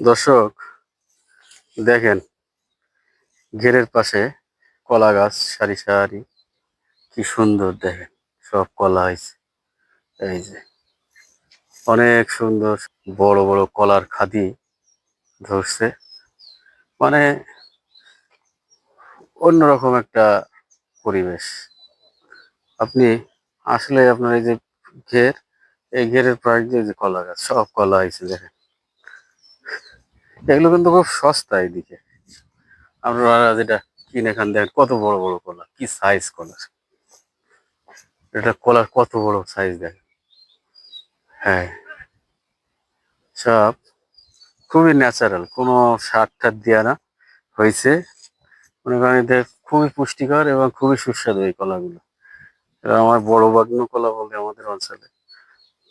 দর্শক, দেখেন, ঘেরের পাশে কলা গাছ, সারি সারি। কি সুন্দর, দেখেন, সব কলা হয়েছে। এই যে, অনেক সুন্দর বড় বড় কলার খাদি ধরছে। মানে অন্যরকম একটা পরিবেশ। আপনি আসলে আপনার এই যে ঘের, এই ঘেরের প্রায় যে কলা গাছ, সব কলা হয়েছে, দেখেন। এগুলো কিন্তু খুব সস্তা এইদিকে আপনারা যেটা কিনে খান দেখেন কত বড় বড় কলা? কি সাইজ কলার এটা কলার কত বড় সাইজ দেখেন হ্যাঁ। সব খুবই ন্যাচারাল কোনো সার টার দেওয়া না। হয়েছে। মনে করেন এতে খুবই পুষ্টিকর এবং খুবই সুস্বাদু এই কলাগুলো। এটা আমার বড় বাগ্ন কলা বলে আমাদের অঞ্চলে।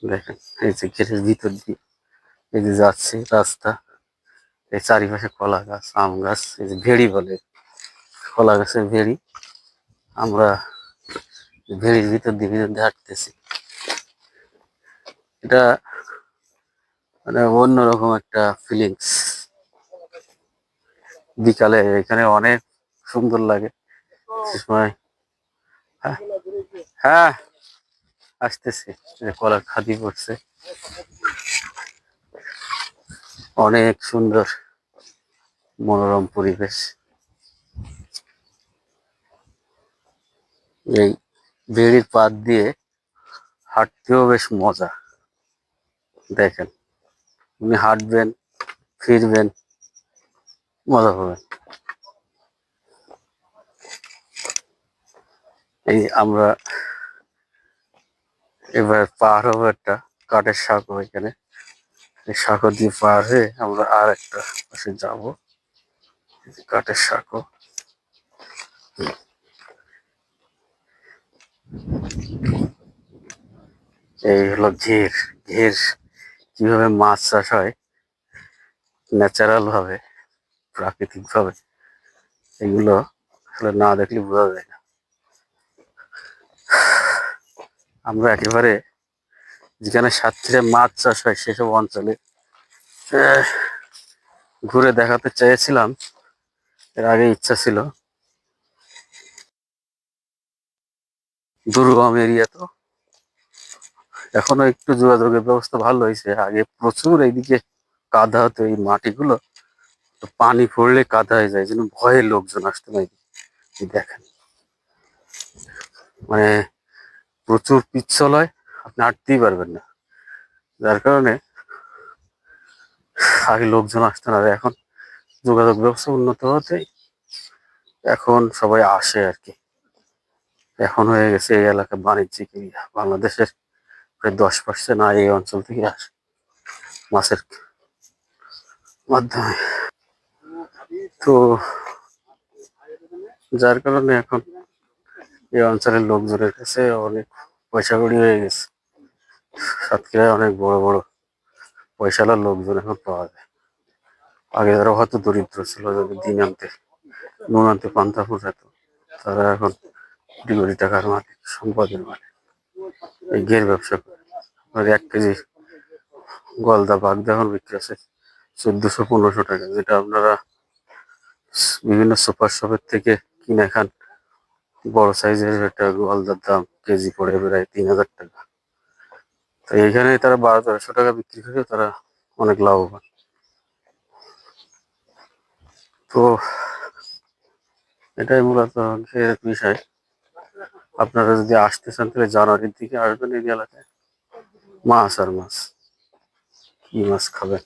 দেখেন, এই যে গেটের ভিতর দিয়ে এই যে যাচ্ছে রাস্তা। এই চারিপাশে কলা গাছ, আম গাছ, এই যে ভেড়ি বলে, কলা গাছের ভেড়ি। আমরা ভেড়ির ভিতর দিয়ে ভিতর দিয়ে হাঁটতেছি। এটা মানে অন্যরকম একটা ফিলিংস বিকালে এখানে অনেক সুন্দর লাগে। সময় হ্যাঁ হ্যাঁ আসতেছি। কলার খাদি পড়ছে। অনেক সুন্দর মনোরম পরিবেশ। এই বেড়ির পাত দিয়ে হাঁটতেও বেশ মজা। দেখেন, উনি হাঁটবেন, ফিরবেন, মজা পাবেন। এই আমরা এবার পাহাড় হব একটা, কাঠের সাঁকো এখানে। সাঁকো দিয়ে পার হয়ে আমরা আর একটা পাশে যাব। কাঠের সাঁকো এই হলো ঘের। ঘের কীভাবে মাছ চাষ হয়? ন্যাচারাল ভাবে প্রাকৃতিক ভাবে এগুলো আসলে না দেখলে বোঝা যায় না। আমরা একেবারে যেখানে সাতক্ষীরা মাছ চাষ হয় সেসব অঞ্চলে ঘুরে দেখাতে চেয়েছিলাম। এর আগে ইচ্ছা ছিল। দুর্গম এরিয়া তো। এখনও একটু যোগাযোগের ব্যবস্থা ভালো হয়েছে। আগে প্রচুর এইদিকে কাদা হতো এই মাটিগুলো। তো পানি পড়লে কাদা হয়ে যায়, যেন ভয়ে লোকজন আসতো না। দেখেন। মানে প্রচুর পিচ্ছল হয়। আপনি পারবেন না। যার কারণে আগে লোকজন আসতো না এখন যোগাযোগ ব্যবস্থা উন্নত হতে এখন সবাই আসে আর কি। এখন হয়ে গেছে এই এলাকা বাণিজ্যিক এরিয়া। বাংলাদেশের প্রায় দশ পার্সেন্ট আয় এই অঞ্চল থেকে আসে মাছের মাধ্যমে। তো যার কারণে এখন এই অঞ্চলের লোকজনের কাছে অনেক পয়সা কড়ি হয়ে গেছে। সাতক্ষীরায় অনেক বড় বড় পয়সালার লোকজন এখন পাওয়া যায়। আগে যারা হয়তো দরিদ্র ছিল যাদের দিন আনতে, নুন আনতে পান্তা ফুটাতো তারা এখন কোটি কোটি টাকার মালিক, সম্পদের মালিক। এই ঘের ব্যবসা করে। এক কেজি গলদা বাগদা এখন বিক্রি আছে চোদ্দশো, পনেরোশো টাকা, যেটা আপনারা বিভিন্ন সুপার শপের থেকে কিনে খান। বড় সাইজের একটা গলদার দাম কেজি পড়ে প্রায় তিন হাজার টাকা। তো এইখানে তারা বারো তেরোশো টাকা বিক্রি করে তারা অনেক লাভবান। তো এটাই মূলত বিষয়। আপনারা যদি আসতে চান তাহলে জানুয়ারির দিকে আসবেন এই এলাকায় মাছ আর মাছ। কি মাছ খাবেন?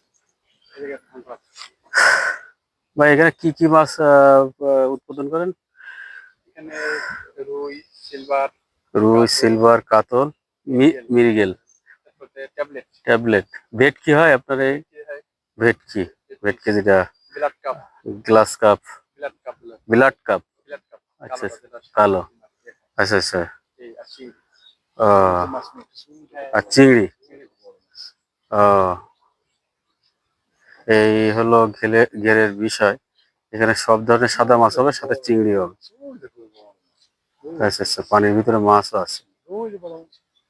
ভাই এখানে কি কি মাছ উৎপাদন করেন? রুই সিলভার। রুই সিলভার কাতল মি- মৃগেল তারপরে ট্যাবলেট ট্যাবলেট ভেট কি হয় আপনার এই? ভেটকি ভেটকি যেটা? গ্লাস কাপ ব্লাড কাপ আচ্ছা, কালো। আচ্ছা আচ্ছা। ও আর চিংড়ি। ও এই হলো ঘেলে ঘেরের বিষয়। এখানে সব ধরনের সাদা মাছ হবে সাথে চিংড়ি হবে। আচ্ছা আচ্ছা পানির ভিতরে মাছও আছে।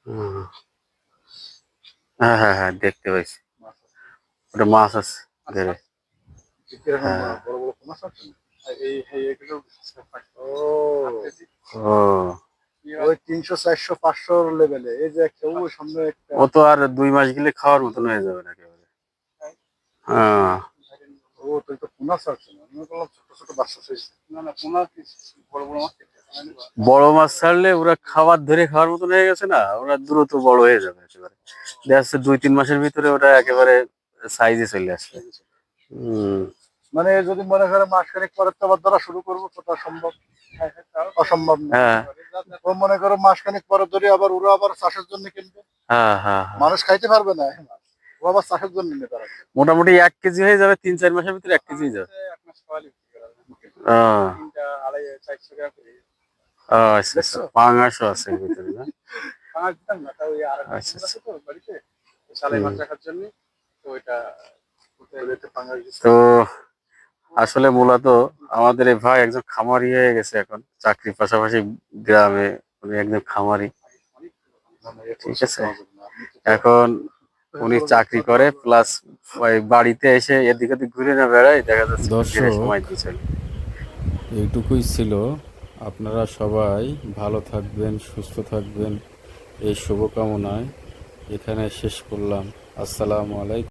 হুম। হ্যাঁ হ্যাঁ হ্যাঁ দেখতে পাইছি। ওটা মাছ আছে তিনশো চারশো পাঁচশোর লেভেলে এই যে একটা ওই সামনে একটা। ও তো আর দুই মাস গেলে খাওয়ার মতন হয়ে যাবে না একেবারে। হ্যাঁ। ও তুই তো পোনা ছাড়ছেন আমি বললাম ছোট ছোট বাচ্চা না না পোনা বড় বড় মাছ? না। বড় মাছ ছাড়লে ওরা খাবার ধরে খাওয়ার মতন হয়ে গেছে না ওরা দ্রুত বড় হয়ে যাবে একেবারে। দেখা যাচ্ছে দুই তিন মাসের ভিতরে ওটা একেবারে সাইজে চলে আসবে। মানে যদি মনে করে মাস খানিক পরে তো আবার ধরা শুরু করব সম্ভব অসম্ভব। না। হ্যাঁ। ও মনে করো মাস খানিক পরে ধরে আবার ওরা আবার চাষের জন্য কিনবে। হ্যাঁ হ্যাঁ। মানুষ খাইতে পারবে না ও আবার চাষের জন্য নেবে তারা। মোটামুটি এক কেজি হয়ে যাবে তিন চার মাসের ভিতরে এক কেজি হয়ে যাবে। এক মাস খাওয়ালে আড়াই চারশো গ্রাম আচ্ছা আচ্ছা পাঙাশও আছে ভিতরে না পাঁচ দিতাম না তাও ওই আর আচ্ছা, আছে তো বাড়িতে সালাই মাছ রাখার জন্য তো ওইটা ওদেরকে পাঙ্গাস দিচ্ছে। তো আসলে মূলত আমাদের এই ভাই একজন খামারি হয়ে গেছে এখন চাকরির পাশাপাশি গ্রামে উনি একজন খামারি ঠিক আছে। এখন উনি চাকরি করে প্লাস বাড়িতে এসে এদিক ওদিক ঘুরে না বেড়ায় দেখা যাচ্ছে। সময় দিয়ে এইটুকুই ছিল আপনারা সবাই ভালো থাকবেন সুস্থ থাকবেন। এই শুভকামনায় এখানে শেষ করলাম। আসসালামু আলাইকুম।